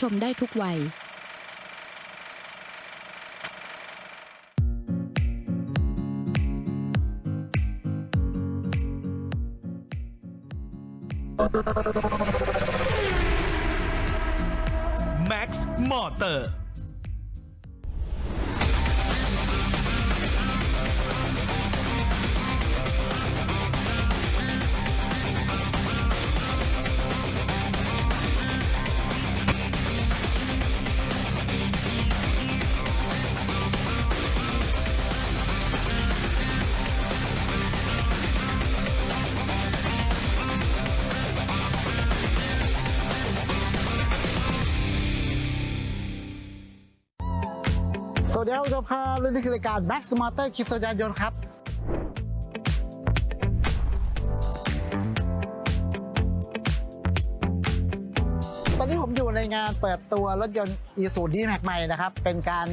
ชมได้ทุกวัย Max Motor สวัสดีครั บคุณผู้ชมครับและนี่คือรายการ Max Motor คิดโซยานยนต์ครับตอนนี้ผมอยู่ในงานเปิดตัวรถยนต์ i s u d m a x ใหม่นะครับ เป็นการ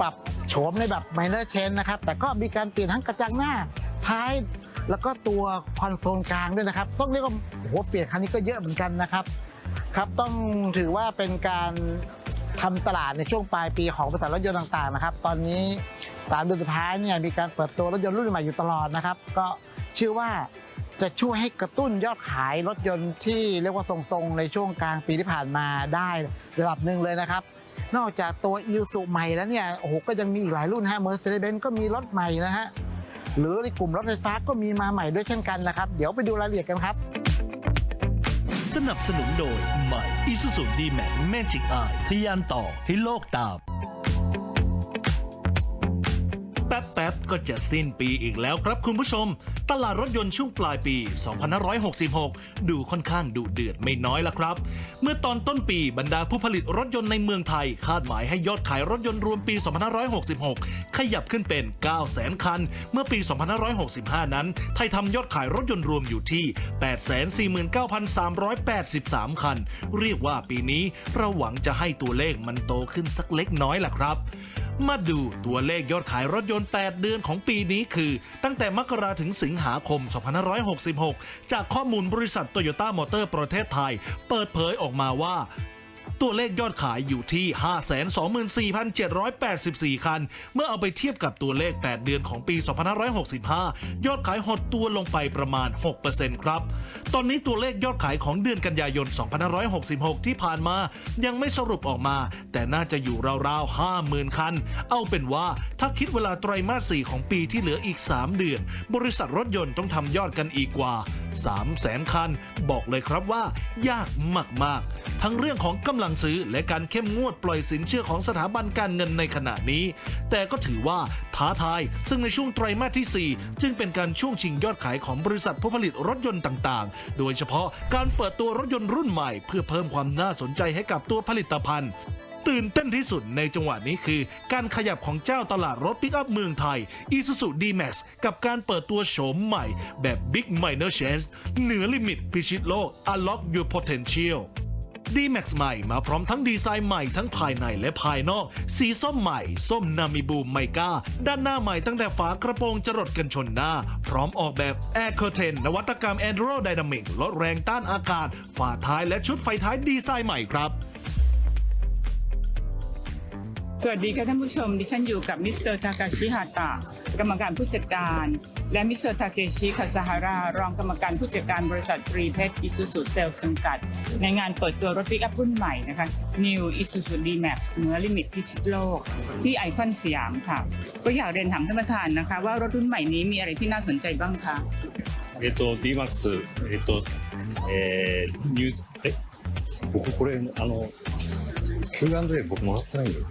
ปรับโฉมในแบบ minor change นะครับ แต่ก็มีการเปลี่ยนทั้งกระจังหน้าท้ายแล้วก็ตัวคอนโซลกลางด้วยนะครับต้องเรียกว่าโอ้โหเปลี่ยนคันนี้ก็เยอะเหมือนกันนะครับ ครับต้องถือว่าเป็นการ ทำตลาดในช่วงปลายปีของบริษัทรถยนต์ต่างๆนะครับ ตอนนี้สามเดือนสุดท้ายเนี่ยมีการเปิดตัวรถยนต์รุ่นใหม่อยู่ตลอดนะครับ ก็เชื่อว่าจะช่วยให้กระตุ้นยอดขายรถยนต์ที่เรียกว่าทรงๆ ในช่วงกลางปีที่ผ่านมาได้ระดับหนึ่งเลยนะครับ นอกจากตัวอิ s u ใหม่แล้วเนี่ยโอ้โหก็ยังมีอีกหลายรุ่นฮะ Mercedes-Benz ก็มีรถใหม่นะฮะหรือในกลุ่มรถไฟฟ้าก็มีมาใหม่ด้วยเช่นกันนะครับ เดี๋ยวไปดูรายละเอียดกันครับ สนับสนุนโดยใหม่ Isuzu D-Max Magic Eye ทยานต่อให้โลกตาม แป๊บๆ ก็จะสิ้นปีอีกแล้วครับคุณผู้ชม ตลาดรถยนต์ช่วงปลายปี 2566 ดูค่อนข้างดุเดือดไม่น้อยละครับ เมื่อตอนต้นปีบรรดาผู้ผลิตรถยนต์ในเมืองไทย คาดหมายให้ยอดขายรถยนต์รวมปี 2566 ขยับขึ้นเป็น 900,000 คัน เมื่อปี 2565 นั้น ไทยทำยอดขายรถยนต์รวมอยู่ที่ 849,383 คัน เรียกว่าปีนี้เราหวังจะให้ตัวเลขมันโตขึ้นสักเล็กน้อยล่ะครับมาดูตัวเลขยอดขายรถยนต์ 8 เดือนของปีนี้คือ ตั้งแต่มกราถึงสิงหาคม 2566 จากข้อมูลบริษัทโตโยต้ามอเตอร์ประเทศไทย เปิดเผยออกมาว่า ตัวเลขยอดขายอยู่ที่ 524,784 คัน เมื่อเอาไปเทียบกับตัวเลข 8 เดือนของปี 2565 ยอดขายหดตัวลงไปประมาณ 6%ครับ ตอนนี้ตัวเลขยอดขายของเดือนกันยายน 2566 ที่ผ่านมา ยังไม่สรุปออกมา แต่น่าจะอยู่ราวๆ 50,000 คัน เอาเป็นว่าถ้าคิดเวลาไตรมาส 4 ของปีที่เหลืออีก 3 เดือน บริษัทรถยนต์ต้องทำยอดกันอีกกว่า 300,000 คัน บอกเลยครับว่ายากมากๆ ทั้งเรื่องของกำลังซื้อ และการเข้มงวดปล่อยสินเชื่อของสถาบันการเงินในขณะนี้ แต่ก็ถือว่าท้าทาย ซึ่งในช่วงไตรมาสที่ 4 จึงเป็นการช่วงชิงยอดขายของบริษัทผู้ผลิตรถยนต์ต่างๆ โดยเฉพาะการเปิดตัวรถยนต์รุ่นใหม่ เพื่อเพิ่มความน่าสนใจให้กับตัวผลิตภัณฑ์ตื่นเต้นที่สุดในจังหวะนี้คือ การขยับของเจ้าตลาดรถปิกอัพเมืองไทย Isuzu D-Max กับการเปิดตัวโฉมใหม่แบบ Big Minor Change เหนือลิมิตพิชิตโลก Unlock Your Potential D-Max ใหม่มาพร้อมทั้งดีไซน์ใหม่ทั้งภายในและภายนอก สีส้มใหม่ ส้มนามิบูมไมก้า ด้านหน้าใหม่ตั้งแต่ฝากระโปรงจรดกันชนหน้า พร้อมออกแบบ Air Curtain นวัตกรรม Aerodynamic ลดแรงต้านอากาศ ฝาท้ายและชุดไฟท้ายดีไซน์ใหม่ครับสวัสดีค่ะท่านผู้ชม ดิฉันอยู่กับมิสเตอร์ทากาชิฮาตะกรรมการผู้จัดการ และมิสเตอร์ทาเคชิคาซาฮารารองกรรมการผู้จัดการบริษัทตรีเพชรอิซูซูเซลจำกัด ในงานเปิดตัวรถปิกอัพรุ่นใหม่นะคะ New Isuzu D-Max เหนือลิมิตพิชิตโลก ที่ไอคอนสยามค่ะ ก็อยากเรียนถามท่านประธานนะคะ ว่ารถรุ่นใหม่นี้มีอะไรที่น่าสนใจบ้างคะ えっと、DMAX、えっと、えー、ニュー、え、僕これ、あの、Q&A 僕もらってないんだよ。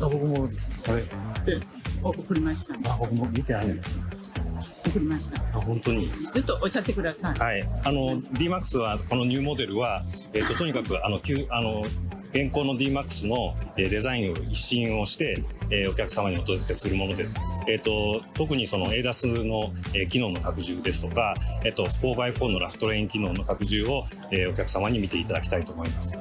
あ、僕も、あれ、お送りましたあ、僕も見てないんだよ。 送りましたあ、本当に？ずっとおっしゃってくださいはい。あの、DMAX は、このニューモデルは、えっと、とにかく、あの、Q、あの、現行の DMAX のえーデザインを一新をして、えーお客様にお届けするものです。えっ、と、特にその ADAS の、えー機能の拡充ですとか、えっ、と、4x4 のラフトレイン機能の拡充を、えーお客様に見ていただきたいと思います。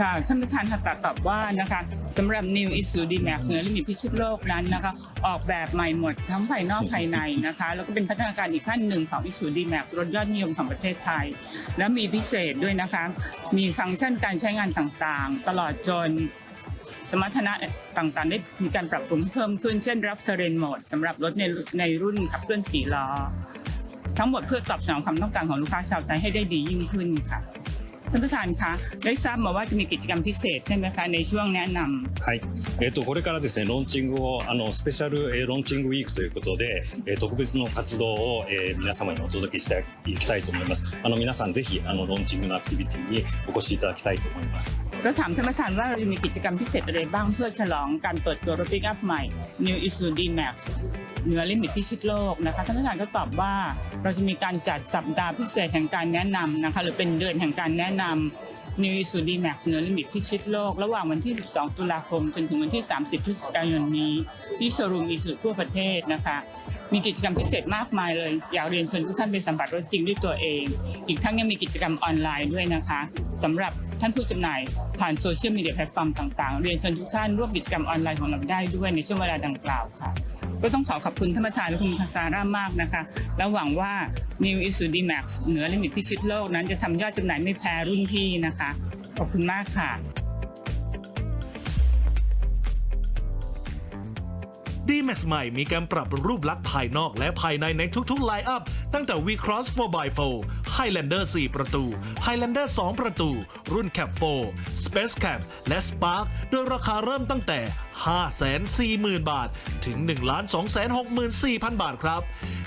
ค่ะท่านประธานหัตถตอบว่านะคะสำหรับ New Isuzu D-Max เนื้อลิมิตพิชิตโลกนั้นนะคะออกแบบใหม่หมดทั้งภายนอกภายในนะคะ แล้วก็เป็นพัฒนาการอีกขั้นหนึ่งของ Isuzu D-Max รถยอดนิยมของประเทศไทย แล้วมีพิเศษด้วยนะคะ มีฟังก์ชันการใช้งานต่างๆ ตลอดจนสมรรถนะต่างๆ ได้มีการปรับปรุงเพิ่มขึ้นเช่นรับ Terrain Mode สำหรับรถในในรุ่นขับเคลื่อนสี่ล้อทั้งหมดเพื่อตอบสนองความต้องการของลูกค้าชาวไทยให้ได้ดียิ่งขึ้นค่ะ ท่านประธานคะได้ทราบมาว่าจะมีกิจกรรมพิเศษใช่ไหมคะในช่วงแนะนำ はい。えっ、と、これからですね、ローンチングを、あの、スペシャル、えーローンチングウィークということで、えー特別の活動を、えー皆様にお届けしていきたいと思います。あの、皆さんぜひ、あの、ローンチングのアクティビティにお越しいただきたいと思います。 ก็ถามท่านประธานว่าเราจะมีกิจกรรมพิเศษอะไรบ้างเพื่อฉลองการเปิดตัวรถปิกอัพใหม่ New Isuzu D-Max เหนือลิมิตพิชิตโลกนะคะท่านประธานก็ตอบว่าเราจะมีการจัดสัปดาห์พิเศษแห่งการแนะนำนะคะหรือเป็นเดือนแห่งการแนะนำ New Isuzu D-Max เหนือลิมิตพิชิตโลก ระหว่างวันที่ 12 ตุลาคม จนถึงวันที่ 30 พฤศจิกายนนี้ ที่โชว์รูมอีสุทั่วประเทศนะคะมีกิจกรรมพิเศษมากมายเลย อยากเรียนเชิญทุกท่านไปสัมผัสรถจริงด้วยตัวเอง อีกทั้งยังมีกิจกรรมออนไลน์ด้วยนะคะสำหรับ ท่านผู้จำหน่าย ผ่านโซเชียลมีเดียแพลตฟอร์มต่างๆ เรียนเชิญทุกท่านร่วมกิจกรรมออนไลน์ของเราได้ด้วยในช่วงเวลาดังกล่าวค่ะ ก็ต้องขอขอบคุณท่านประธานและคุณคาซาร่ามากนะคะ และหวังว่า New Isuzu D-Max เหนือลิมิตพิชิตโลกนั้นจะทำยอดจำหน่ายไม่แพ้รุ่นพี่นะคะ ขอบคุณมากค่ะ D-Max ใหม่มีการปรับรูปลักษณ์ภายนอกและภายในในทุกๆไลน์อัพตั้งแต่ V-Cross 4x4 Highlander 4 ประตู Highlander 2 ประตู รุ่น Cap 4 Space Cap และ Spark โดยราคาเริ่มตั้งแต่ 540,000 บาท ถึง 1,264,000 บาทครับ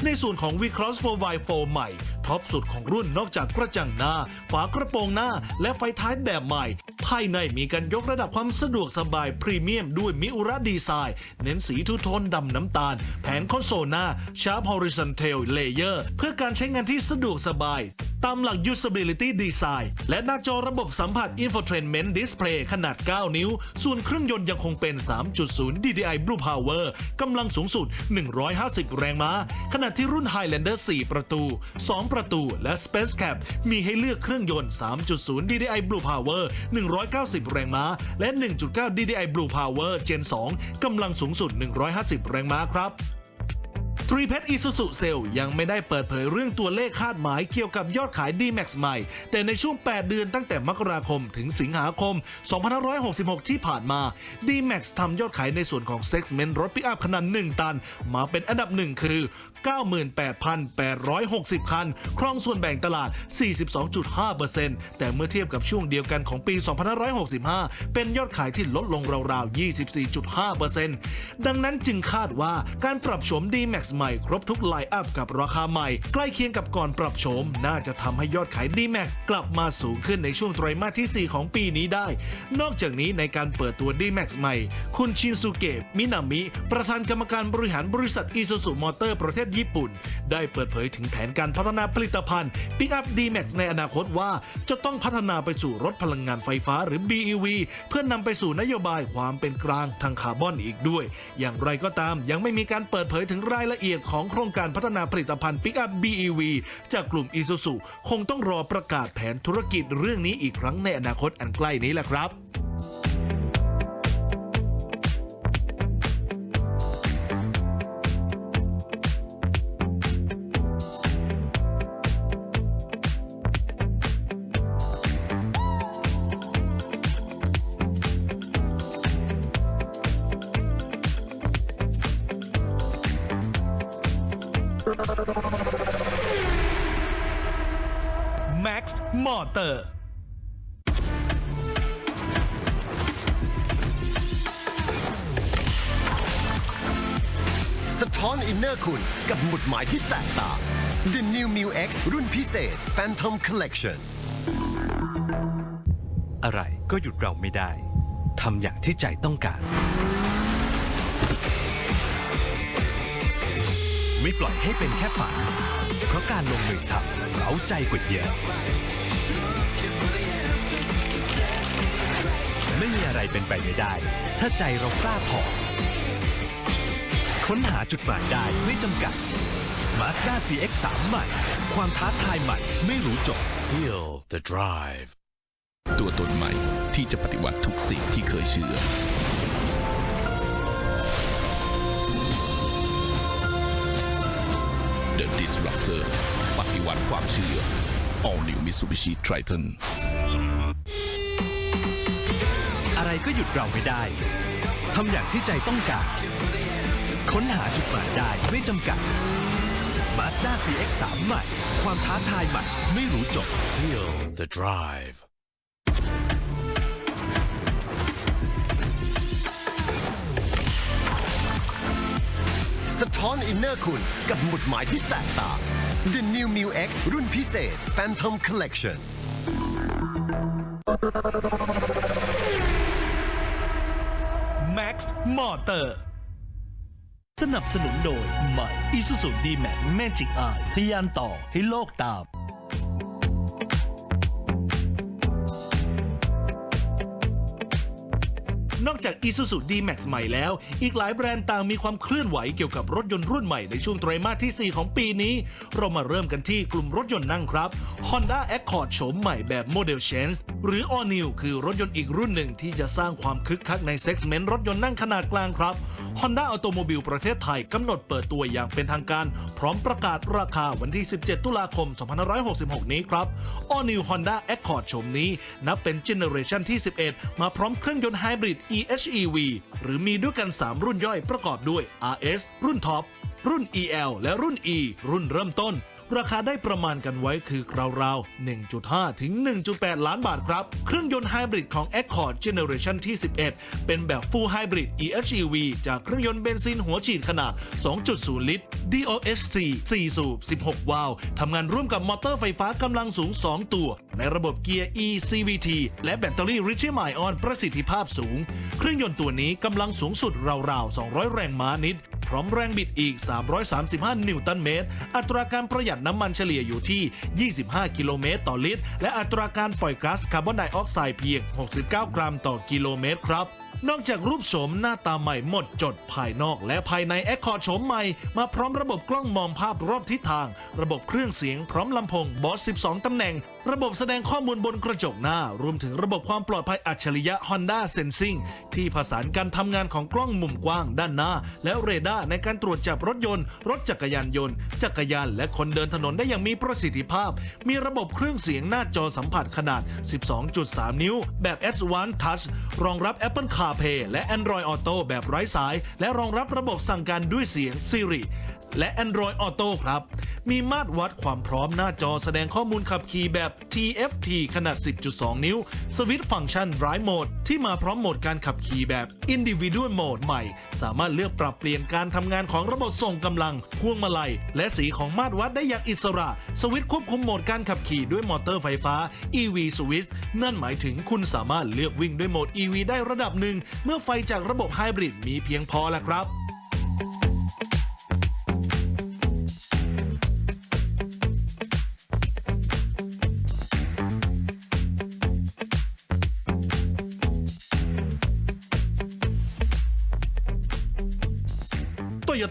ในส่วนของ V-Cross 4x4 ใหม่ ท็อปสุดของรุ่นนอกจากกระจังหน้า ฝากระโปรงหน้า และไฟท้ายแบบใหม่ ภายในมีการยกระดับความสะดวกสบายพรีเมียมด้วยมิอุระดีไซน์ เน้นสีทูโทนดำน้ำตาล แผงคอนโซลหน้า Sharp Horizontal Layer เพื่อการใช้งานที่สะดวกสบายตามหลัก Usability Design และหน้าจอระบบสัมผัส Infotainment Display ขนาด 9 นิ้ว ส่วนเครื่องยนต์ยังคงเป็น3.0 DDI Blue Power กำลังสูงสุด 150 แรงม้า ขณะที่รุ่น Highlander 4 ประตู 2 ประตูและ Space Cap มีให้เลือกเครื่องยนต์ 3.0 DDI Blue Power 190 แรงม้า และ 1.9 DDI Blue Power Gen 2 กำลังสูงสุด 150 แรงม้าครับ ทรีเพชรอีซูซูเซลยังไม่ได้เปิดเผยเรื่องตัวเลขคาดหมายเกี่ยวกับยอดขาย D-Max ใหม่ แต่ในช่วง 8 เดือนตั้งแต่มกราคมถึงสิงหาคม 2566 ที่ผ่านมา D-Max ทำยอดขายในส่วนของเซ็กซ์เมนต์รถปิกอัพขนาด 1 ตัน มาเป็นอันดับหนึ่งคือ 98,860 คัน ครองส่วนแบ่งตลาด 42.5%แต่เมื่อเทียบกับช่วงเดียวกันของปี 2565 เป็นยอดขายที่ลดลงราวๆ 24.5%ดังนั้นจึงคาดว่าการปรับโฉม D-Max ใหม่ครบทุกไลน์อัพกับราคาใหม่ ใกล้เคียงกับก่อนปรับโฉม น่าจะทำให้ยอดขาย D-Max กลับมาสูงขึ้นในช่วงไตรมาสที่ 4 ของปีนี้ได้ นอกจากนี้ในการเปิดตัว D-Max ใหม่ คุณชินสุเกะมินามิ ประธานกรรมการบริหารบริษัทอีซูซูมอเตอร์ประเทศญี่ปุ่น ได้เปิดเผยถึงแผนการพัฒนาผลิตภัณฑ์ปิกอัพ D-Max ในอนาคตว่าจะต้องพัฒนาไปสู่รถพลังงานไฟฟ้าหรือ BEV เพื่อนนำไปสู่นโยบายความเป็นกลางทางคาร์บอนอีกด้วย อย่างไรก็ตามยังไม่มีการเปิดเผยถึงรายละเอียดของโครงการพัฒนาผลิตภัณฑ์ปิกอัพ BEV จากกลุ่มอีซูซูคงต้องรอประกาศแผนธุรกิจเรื่องนี้อีกครั้งในอนาคตอันใกล้นี้แหละครับ กับหมุดหมายที่แตกต่าง The New m u X รุ่นพิเศษ Phantom Collection อะไรก็หยุดเราไม่ได้ ทำอย่างที่ใจต้องการ ไม่ปล่อยให้เป็นแค่ฝัน เพราะการลงมือทำเราใจกว่าเยอะไม่มีอะไรเป็นไปไม่ได้ ถ้าใจเรากล้าพอ ค้นหาจุดหมายได้ไม่จำกัด Mazda CX-3 ใหม่ ความท้าทายใหม่ไม่รู้จบ Feel the drive ตัวตนใหม่ที่ที่จะปฏิวัติทุกสิ่งที่เคยเชื่อ The Disruptor ปฏิวัติความเชื่อ All New Mitsubishi Triton อะไรก็หยุดเราไม่ได้ ทำอย่างที่ใจต้องการ ค้นหาจุดหมายได้ไม่จำกัด Mazda CX-3 ใหม่ ความท้าทายใหม่ไม่รู้จบ Feel the drive สะท้อนอินเนอร์คุณกับหมุดหมายที่แตกต่าง The New m u X รุ่นพิเศษ Phantom Collection Max Motor สนับสนุนโดยใหม่ Isuzu D-Max Magic Eye ทะยานต่อให้โลกตาม นอกจาก Isuzu D-Max ใหม่แล้ว อีกหลายแบรนด์ต่างมีความเคลื่อนไหวเกี่ยวกับรถยนต์รุ่นใหม่ในช่วงไตรมาสที่ 4 ของปีนี้ เรามาเริ่มกันที่กลุ่มรถยนต์นั่งครับ Honda Accord โฉมใหม่แบบ Model Change หรือ All New คือรถยนต์อีกรุ่นหนึ่งที่จะสร้างความคึกคักในเซกเมนต์รถยนต์นั่งขนาดกลางครับ Honda Automobile ประเทศไทยกำหนดเปิดตัวอย่างเป็นทางการ พร้อมประกาศราคาวันที่ 17 ตุลาคม 2566 นี้ครับ All New Honda Accord โฉมนี้ นับเป็นเจเนอเรชันที่ 11 มาพร้อมเครื่องยนต์ไฮบริด EHEV หรือมีด้วยกัน 3 รุ่นย่อยประกอบด้วย RS รุ่นท็อปรุ่น EL และรุ่น E รุ่นเริ่มต้น ราคาได้ประมาณกันไว้คือราวๆ 1.5 ถึง 1.8 ล้านบาทครับ เครื่องยนต์ไฮบริดของ Accord Generation ที่ 11 เป็นแบบ Full Hybrid EHEV จากเครื่องยนต์เบนซินหัวฉีดขนาด 2.0 ลิตร DOHC 4 สูบ 16 วาล์วทำงานร่วมกับมอเตอร์ไฟฟ้ากำลังสูง 2 ตัว ในระบบเกียร์ ECVT และแบตเตอรี่ริเชียมไอออนประสิทธิภาพสูง เครื่องยนต์ตัวนี้กำลังสูงสุดราวๆ 200 แรงม้านิด พร้อมแรงบิดอีก 335 นิวตันเมตร อัตราการประหยัดน้ำมันเฉลี่ยอยู่ที่ 25 กิโลเมตรต่อลิตร และอัตราการปล่อยก๊าซคาร์บอนไดออกไซด์เพียง 69 กรัมต่อกิโลเมตรครับ นอกจากรูปโฉมหน้าตาใหม่หมดจดภายนอกและภายในแอคคอร์โฉมใหม่ มาพร้อมระบบกล้องมองภาพรอบทิศทาง ระบบเครื่องเสียงพร้อมลำโพงบอส 12 ตำแหน่ง ระบบแสดงข้อมูลบนกระจกหน้า รวมถึงระบบความปลอดภัยอัจฉริยะ Honda Sensing ที่ผสานการทำงานของกล้องมุมกว้างด้านหน้า และเรดาร์ในการตรวจจับรถยนต์ รถจักรยานยนต์ จักรยานและคนเดินถนนได้อย่างมีประสิทธิภาพ มีระบบเครื่องเสียงหน้าจอสัมผัสขนาด 12.3 นิ้ว แบบ S1 Touch รองรับ Apple CarPlay และ Android Auto แบบไร้สาย และรองรับระบบสั่งการด้วยเสียง Siri และ Android Auto ครับ มีมาตรวัดความพร้อมหน้าจอแสดงข้อมูลขับขี่แบบ TFT ขนาด 10.2 นิ้ว สวิตช์ฟังก์ชัน Drive Mode ที่มาพร้อมโหมดการขับขี่แบบ Individual Mode ใหม่ สามารถเลือกปรับเปลี่ยนการทำงานของระบบส่งกำลัง พวงมาลัย และสีของมาตรวัดได้อย่างอิสระ สวิตช์ควบคุมโหมดการขับขี่ด้วยมอเตอร์ไฟฟ้า EV Switch นั่นหมายถึงคุณสามารถเลือกวิ่งด้วยโหมด EV ได้ระดับหนึ่ง เมื่อไฟจากระบบไฮบริดมีเพียงพอแล้วครับ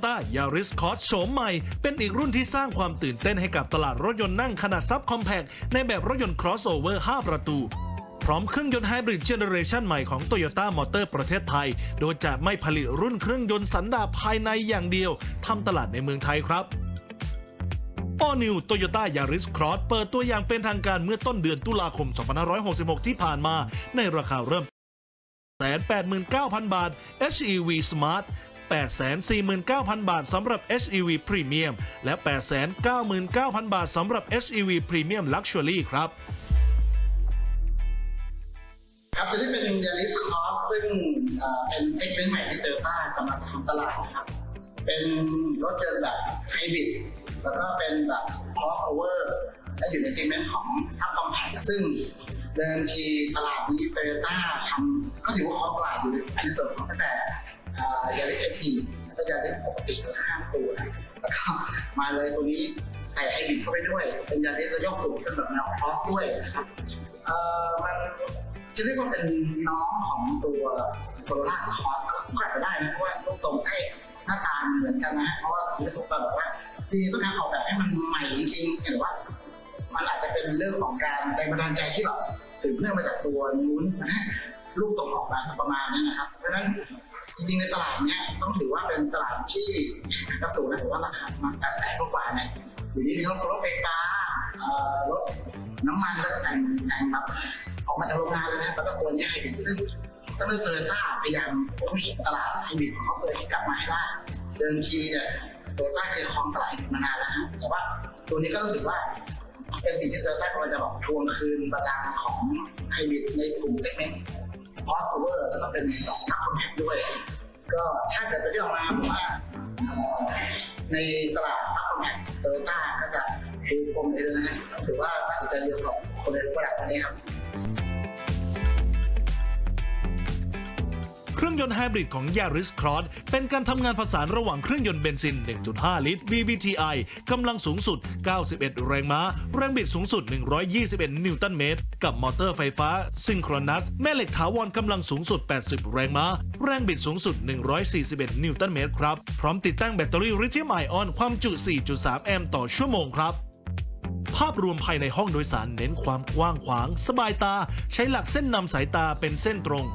ต้ายาริสคอร์สโฉมใหม่ เป็นอีกรุ่นที่สร้างความตื่นเต้นให้กับตลาดรถยนต์นั่งขนาดซับคอมแพกในแบบรถยนต์ crossover 5ประตู พร้อมเครื่องยนต์ไฮบริดเจเนอเรชันใหม่ของ Toyota Motor ประเทศไทย โดยจะไม่ผลิตรุ่นเครื่องยนต์สันดาปภายในอย่างเดียวทำตลาดในเมืองไทยครับ All New Toyota Yaris Cross เปิดตัวอย่างเป็นทางการเมื่อต้นเดือนตุลาคม 2566 ที่ผ่านมาในราคาเริ่ม 189,000 บาท HEV Smart 849,000 บาทสำหรับ HEV Premium และ 899,000 บาทสำหรับ HEV Premium Luxury ครับครับตัวนี้เป็นยาริสคอสซึ่งเป็นเซกเมนต์ใหม่ที่เตอร์ต้ากำลังทำตลาดนะครับ เป็นรถยนต์แบบไฮบริดแล้วก็เป็นแบบ crossover และอยู่ในเซกเมนต์ของซับคอมแพคซึ่งเดิมทีตลาดนี้เตอร์ต้าทำก็ถือว่าครองตลาดอยู่ในส่วนของตั้งแต่ ยาริสเอ็กซีแล้วก็ยาริสปกติห้าตัว แล้วก็มาเลยตัวนี้ใส่ไฮบริดเข้าไปด้วย เป็นยาริสระยกสูงเป็นแบบแนวคอสด้วยนะครับเอ่อมันจะเรียกว่าเป็นน้องของตัวโคโรล่าคอสก็อาจจะได้นะเพราะว่ารูปทรงใกล้หน้าตาเหมือนกันนะเพราะว่ารู้สึกว่าแบบว่าจริงๆต้องการออกแบบให้มันใหม่จริงๆเห็นว่า มันอาจจะเป็นเรื่องของการแรงบันดาลใจที่แบบสืบเนื่องมาจากตัวนู้นนะลูกตกออกมาสักประมาณนี้นะครับ เพราะฉะนั้น จริงๆในตลาดเนี้ยต้องถือว่าเป็นตลาดที่กระสูนะถือว่าราคามันแปดแสนกว่าเนี่ยอยู่นี้มีรถรถไฟฟ้ารถน้ำมันแล้วแต่งแต่งแบบออกมาจากโรงงานเลยนะแล้วก็ตัวนี้ไฮบริดซึ่งก็เลยเตอร์ต้าพยายามพุชตลาดไฮบริดของเขาเลยกลับมาให้ได้เดิมทีเนี่ยโตโยต้าเคยครองตลาดมานานแล้วนะแต่ว่าตัวนี้ก็รู้สึกว่าเป็นสิ่งที่โตโยต้ากำลังจะบอกทวงคืนบัลลังก์ของไฮบริดในกลุ่มเซกเมนต์ คอสโอเวอร์แล้วก็เป็นสองนักคอนแทคด้วย ก็ถ้าเกิดไปเที่ยวมาผมว่าในตลาดซับคอนแทคโตโยต้าก็จะดูกลมเลยนะถือว่าน่าสนใจเดียวกับคนในตลาดนี้ครับ เครื่องยนต์ไฮบริดของ Yaris Cross เป็นการทำงานผสานระหว่างเครื่องยนต์เบนซิน 1.5 ลิตร VVTi กำลังสูงสุด 91 แรงม้า แรงบิดสูงสุด 121 นิวตันเมตร กับมอเตอร์ไฟฟ้าซิงโครนัส แม่เหล็กถาวรกำลังสูงสุด 80 แรงม้า แรงบิดสูงสุด 141 นิวตันเมตรครับ พร้อมติดตั้งแบตเตอรี่ลิเธียมไอออน ความจุ 4.3 แอมป์ต่อชั่วโมงครับภาพรวมภายในห้องโดยสารเน้นความกว้างขวาง สบายตา ใช้หลักเส้นนำสายตาเป็นเส้นตรง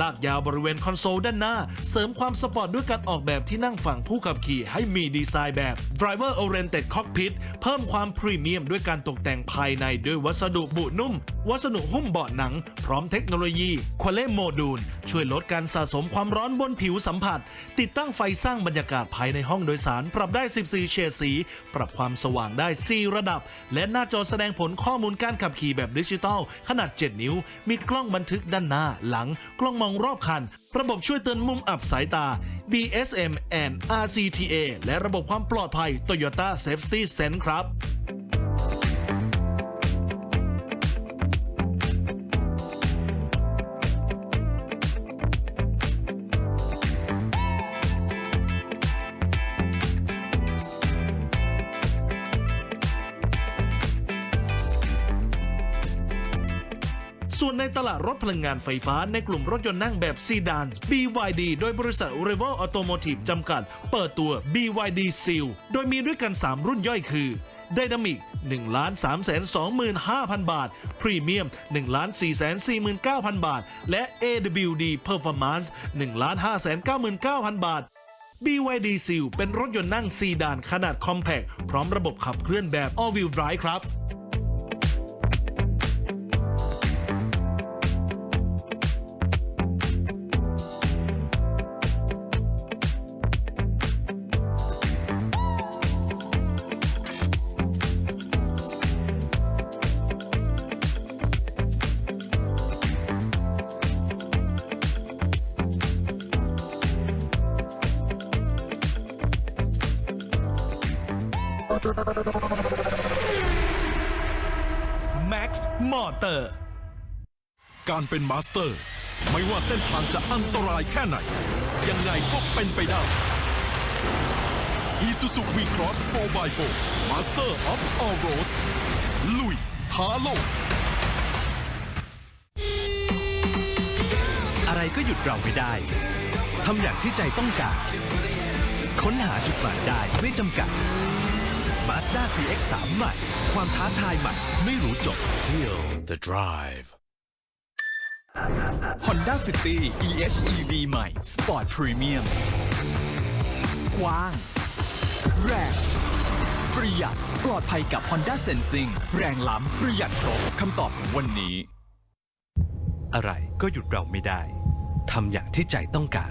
ลากยาวบริเวณคอนโซลด้านหน้า เสริมความสปอร์ตด้วยการออกแบบที่นั่งฝั่งผู้ขับขี่ให้มีดีไซน์แบบ Driver Oriented Cockpit เพิ่มความพรีเมียมด้วยการตกแต่งภายในด้วยวัสดุบุนุ่ม วัสดุหุ้มเบาะหนัง พร้อมเทคโนโลยีควาเล่โมดูลช่วยลดการสะสมความร้อนบนผิวสัมผัส ติดตั้งไฟสร้างบรรยากาศภายในห้องโดยสาร ปรับได้ 14 เฉดสี ปรับความสว่างได้ 4 ระดับ และหน้าจอแสดงผลข้อมูลการขับขี่แบบดิจิตอลขนาด 7 นิ้ว มีกล้องบันทึกด้านหน้าหลังกล้องมองรอบคัน ระบบช่วยเตือนมุมอับสายตา BSM and RCTA และระบบความปลอดภัย Toyota Safety Sense ครับ ลาดรถพลังงานไฟฟ้าในกลุ่มรถยนต์นั่งแบบซีดาน BYD โดยบริษัท r e v o Automotive จำกัด เปิดตัว BYD Seal โดยมีด้วยกัน 3 รุ่นย่อยคือ Dynamic 1 3 2 5 0 0 0 บาท Premium 1 4 4 9 0 0 0บาท และ AWD Performance 1 5 9 9 0 0 0 บาท BYD Seal เป็นรถยนต์นั่งซีดานขนาดคอมแพคพร้อมระบบขับเคลื่อนแบบ All Wheel Drive ครับ Max Motor การเป็นมาสเตอร์ ไม่ว่าเส้นทางจะอันตรายแค่ไหน ยังไงก็เป็นไปได้ Isuzu V-Cross 4x4 Master of All Roads ลุยท้าโลก อะไรก็หยุดเราไม่ได้ ทำอย่างที่ใจต้องการ ค้นหาจุดหมายได้ไม่จำกัด Mazda CX-3 ใหม่ ความท้าทายใหม่ ไม่รู้จบ Feel the drive Honda City EHEV ใหม่ Sport Premium กว้าง แรงประหยัดปลอดภัยกับ Honda Sensing แรงล้ำประหยัดครบคำตอบของวันนี้ อะไรก็หยุดเราไม่ได้ทำอย่างที่ใจต้องการ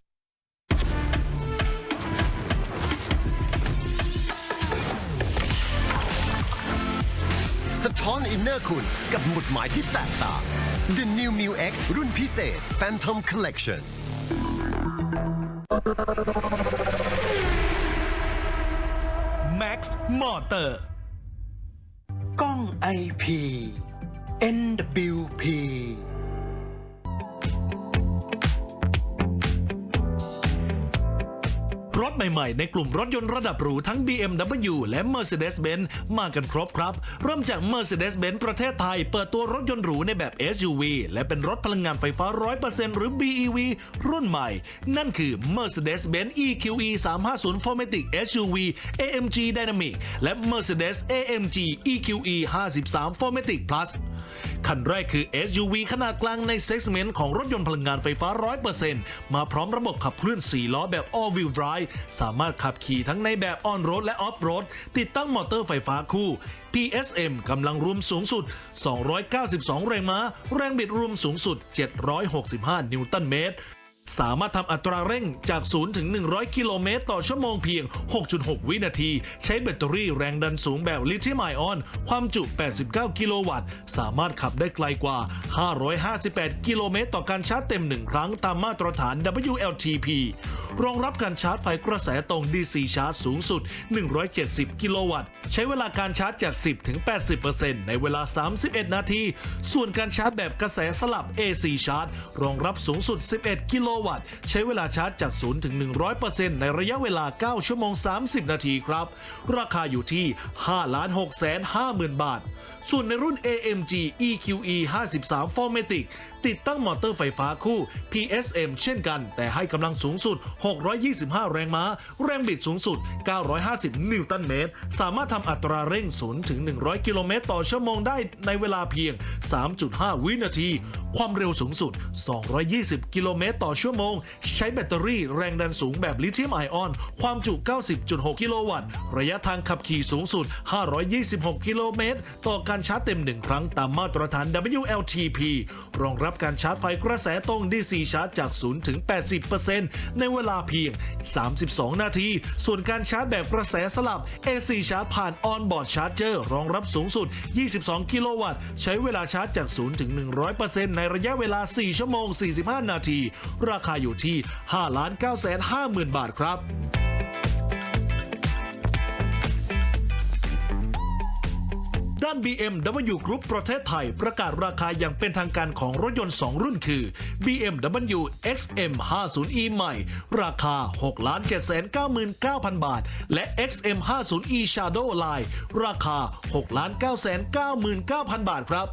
สะท้อนอินเนอร์คุณกับหมุดหมายที่แตกต่าง The New m u X รุ่นพิเศษ Phantom Collection Max Motor กล้อง IP NWP รถใหม่ๆ ในกลุ่มรถยนต์ระดับหรูทั้ง BMW และ Mercedes-Benz มากันครบครับ เริ่มจาก Mercedes-Benz ประเทศไทย เปิดตัวรถยนต์หรูในแบบ SUV และเป็นรถพลังงานไฟฟ้า 100%หรือ BEV รุ่นใหม่ นั่นคือ Mercedes-Benz EQE 350 4MATIC SUV AMG Dynamic และ Mercedes AMG EQE 53 4MATIC Plus คันแรกคือ SUV ขนาดกลางในเซกเมนต์ของรถยนต์พลังงานไฟฟ้า 100%มาพร้อมระบบขับเคลื่อน 4 ล้อแบบ All Wheel Drive สามารถขับขี่ทั้งในแบบ On Road และ Off Road ติดตั้งมอเตอร์ไฟฟ้าคู่ PSM กำลังรวมสูงสุด 292 แรงม้า แรงบิดรวมสูงสุด 765 นิวตันเมตร สามารถทำอัตราเร่งจาก 0 ถึง 100 กิโลเมตรต่อชั่วโมงเพียง 6.6 วินาที ใช้แบตเตอรี่แรงดันสูงแบบลิเธียมไอออน ความจุ 89 กิโลวัตต์ สามารถขับได้ไกลกว่า 558 กิโลเมตรต่อการชาร์จเต็ม 1 ครั้งตามมาตรฐาน WLTP รองรับการชาร์จไฟกระแสตรง DC ชาร์จสูงสุด 170 กิโลวัตต์ ใช้เวลาการชาร์จจาก 10 ถึง 80%ในเวลา 31 นาที ส่วนการชาร์จแบบกระแสสลับ AC ชาร์จรองรับสูงสุด 11 กิโลวัตต์ ใช้เวลาชาร์จจาก 0 ถึง 100%ในระยะเวลา 9 ชั่วโมง 30 นาทีครับ ราคาอยู่ที่ 5 6 5 0 0 0 0บาท ส่วนในรุ่น AMG EQE 53 4MATIC ติดตั้งมอเตอร์ไฟฟ้าคู่ PSM เช่นกัน แต่ให้กำลังสูงสุด 625 แรงม้า แรงบิดสูงสุด 950 นิวตันเมตร สามารถทำอัตราเร่ง 0 ถึง 100 กิโลเมตรต่อชั่วโมงได้ในเวลาเพียง 3.5 วินาที ความเร็วสูงสุด 220 กิโลเมตรต่อชั่วโมง ใช้แบตเตอรี่แรงดันสูงแบบลิเธียมไอออน ความจุ 90.6 กิโลวัตต์ ระยะทางขับขี่สูงสุด 526 กิโลเมตร ต่อการชาร์จเต็ม 1 ครั้งตามมาตรฐาน WLTP รองรับการชาร์จไฟกระแสตรง DC ชาร์จจาก 0 ถึง 80%ในเวลาเพียง 32 นาที ส่วนการชาร์จแบบกระแสสลับ AC ชาร์จผ่าน On-board Charger รองรับสูงสุด 22 กิโลวัตต์ ใช้เวลาชาร์จจาก 0 ถึง 100%ในระยะเวลา 4 ชั่วโมง 45 นาทีราคาอยู่ที่ 5 9 5 0 0 0 0 บาทครับด้าน BMW Group ประเทศไทยประกาศราคาอย่างเป็นทางการของรถยนต์ 2 รุ่นคือ BMW XM50e ใหม่ ราคา 6,799,000 บาท และ XM50e Shadow Line ราคา 6,999,000 บาทครับ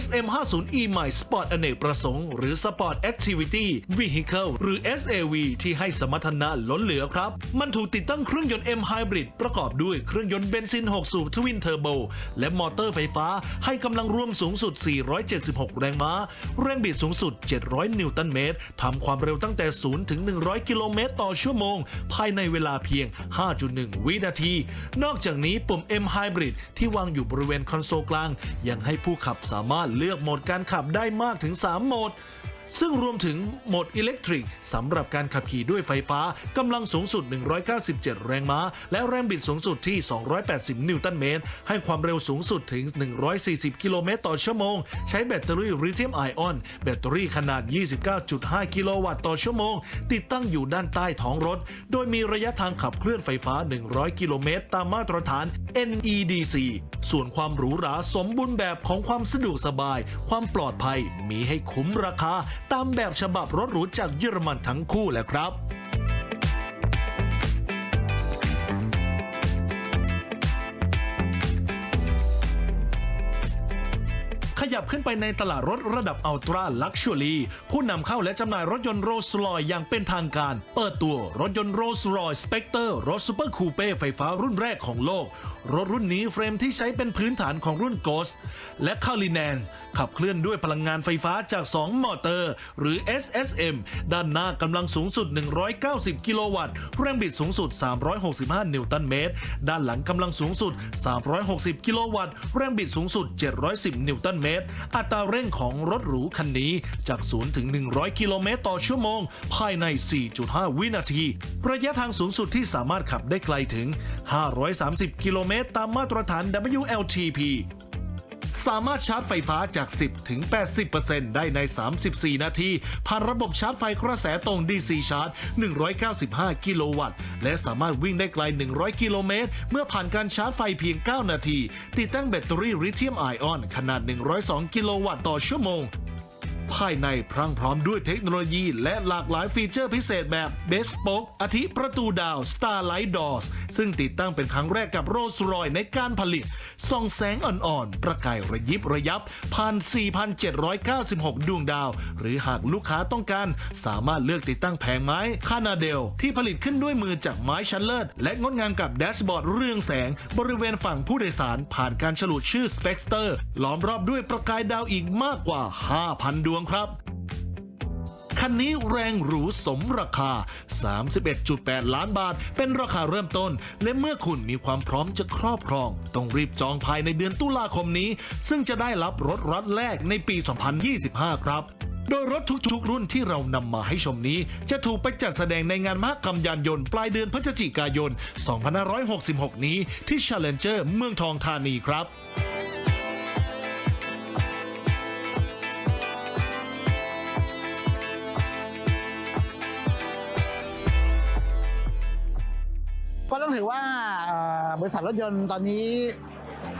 XM50e ใหม่ Sport อเนกประสงค์ หรือ Sport Activity Vehicle หรือ SAV ที่ให้สมรรถนะล้นเหลือครับ มันถูกติดตั้งเครื่องยนต์ M Hybrid ประกอบด้วยเครื่องยนต์เบนซิน 6 สูบทวินเทอร์โบ และมอเตอร์ไฟฟ้าให้กำลังรวมสูงสุด 476 แรงม้า แรงบิดสูงสุด 700 นิวตันเมตรทำความเร็วตั้งแต่ 0 ถึง 100 กิโลเมตรต่อชั่วโมง ภายในเวลาเพียง 5.1 วินาที นอกจากนี้ปุ่ม M Hybrid ที่วางอยู่บริเวณคอนโซลกลาง ยังให้ผู้ขับสามารถารถเลือกโหมดการขับได้มากถึง 3 โหมด ซึ่งรวมถึงโหมดอิเล็กทริกสำหรับการขับขี่ด้วยไฟฟ้ากำลังสูงสุด 197 แรงม้า และแรงบิดสูงสุดที่ 280 นิวตันเมตร ให้ความเร็วสูงสุดถึง 140 กิโลเมตรต่อชั่วโมง ใช้แบตเตอรี่ลิเธียมไอออน แบตเตอรี่ขนาด 29.5 กิโลวัตต์ต่อชั่วโมง ติดตั้งอยู่ด้านใต้ท้องรถ โดยมีระยะทางขับเคลื่อนไฟฟ้า 100 กิโลเมตร ตามมาตรฐาน NEDC ส่วนความหรูหราสมบูรณ์แบบของความสะดวกสบาย ความปลอดภัยมีให้คุ้มราคาตามแบบฉบับรถหรูจากเยอรมันทั้งคู่แหละครับ ยับขึ้นไปในตลาดรถระดับอัลตร้าลักชัวรี่ผู้นำเข้าและจำหน่ายรถยนต์โรลส์รอยอย่างเป็นทางการ เปิดตัวรถยนต์โรลส์รอยสเปกเตอร์รถซูเปอร์คูเป้ไฟฟ้ารุ่นแรกของโลก รถรุ่นนี้เฟรมที่ใช้เป็นพื้นฐานของรุ่นโกสและคาลิแนนขับเคลื่อนด้วยพลังงานไฟฟ้าจาก 2 มอเตอร์ หรือ SSM ด้านหน้ากำลังสูงสุด 190 กิโลวัตต์ แรงบิดสูงสุด 365 นิวตันเมตร ด้านหลังกำลังสูงสุด 360 กิโลวัตต์ แรงบิดสูงสุด 710 นิวตันเมตรอัตราเร่งของรถหรูคันนี้จาก 0 ถึง 100 กิโลเมตรต่อชั่วโมง ภายใน 4.5 วินาที ระยะทางสูงสุดที่สามารถขับได้ไกลถึง 530 กิโลเมตรตามมาตรฐาน WLTP สามารถชาร์จไฟฟ้าจาก 10 ถึง 80%ได้ใน 34 นาที ผ่านระบบชาร์จไฟกระแสตรง DC ชาร์จ 195 กิโลวัตต์ และสามารถวิ่งได้ไกล 100 กิโลเมตร เมื่อผ่านการชาร์จไฟเพียง 9 นาที ติดตั้งแบตเตอรี่ลิเธียมไอออน ขนาด 102 กิโลวัตต์ต่อชั่วโมง ภายในพรั่งพร้อมด้วยเทคโนโลยีและหลากหลายฟีเจอร์พิเศษแบบ Bespoke อาทิประตูดาว Starlight Doors ซึ่งติดตั้งเป็นครั้งแรกกับโรสรอยในการผลิต ส่องแสงอ่อนๆ ประกายระยิบระยับผ่าน4,796 ดวงดาว หรือหากลูกค้าต้องการ สามารถเลือกติดตั้งแผงไม้คานาเดล ที่ผลิตขึ้นด้วยมือจากไม้ชั้นเลิศ และงดงามกับแดชบอร์ดเรืองแสง บริเวณฝั่งผู้โดยสาร ผ่านการฉลุชื่อ Spectre ล้อมรอบด้วยประกายดาวอีกมากกว่า 5,000 ดวงครับ คันนี้แรงหรูสมราคา 31.8 ล้านบาท เป็นราคาเริ่มต้น และเมื่อคุณมีความพร้อมจะครอบครอง ต้องรีบจองภายในเดือนตุลาคมนี้ ซึ่งจะได้รับรถรัดแรกในปี 2025 ครับโดยรถทุกๆ รุ่นที่เรานำมาให้ชมนี้ จะถูกไปจัดแสดงในงานมหกรรมยานยนต์ปลายเดือนพฤศจิกายน 2566 นี้ที่ Challenger เมืองทองธานีครับ ถือว่าบริษัทรถยนต์ตอนนี้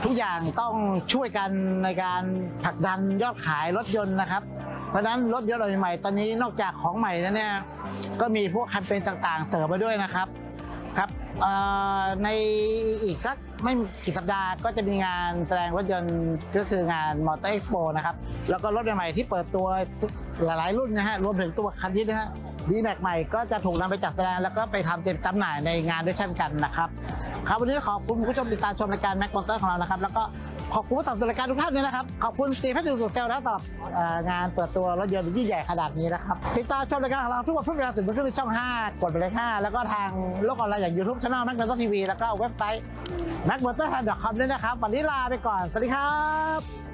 ทุกอย่างต้องช่วยกันในการผลักดันยอดขายรถยนต์นะครับ เพราะฉะนั้นรถยนต์ใหม่ตอนนี้นอกจากของใหม่แล้วเนี่ยก็มีพวกแคมเปญต่างๆ เสริมมาด้วยนะครับครับในอีกสัก ไม่กี่สัปดาห์ก็จะมีงานแสดงรถยนต์ก็คืองานมอเตอร์เอ็กซ์โปนะครับ แล้วก็รถใหม่ที่เปิดตัวหลายๆรุ่นนะฮะรวมถึงตัวคันนี้นะฮะดีแม็กใหม่ก็จะถูกนำไปจัดแสดงแล้วก็ไปทำเต็มจำหน่ายในงานด้วยเช่นกันนะครับครับวันนี้ขอบคุณผู้ชมติดตามชมรายการแม็กมอเตอร์ของเรานะครับ แล้วก็ ขอบคุณผู้สนับสนุนรายการทุกท่านด้วยนะครับ ขอบคุณสตีเฟนดูสุดเซลนะสำหรับเอ่องานเปิดตัวรถยนต์ยิ่งใหญ่ขนาดนี้นะครับ ติดตามชมรายการของเราทุกวันพุธเวลาสิบโมงครึ่งในช่อง 5 กดไปเลย5แล้วก็ทางโลกออนไลน์อย่างยูทูบช anel แม็กมอนเตอร์ทีวีแล้วก็เว็บไซต์แม็กมอนเตอร์ไทยคอมด้วยนะครับวันนี้ลาไปก่อนสวัสดีครับ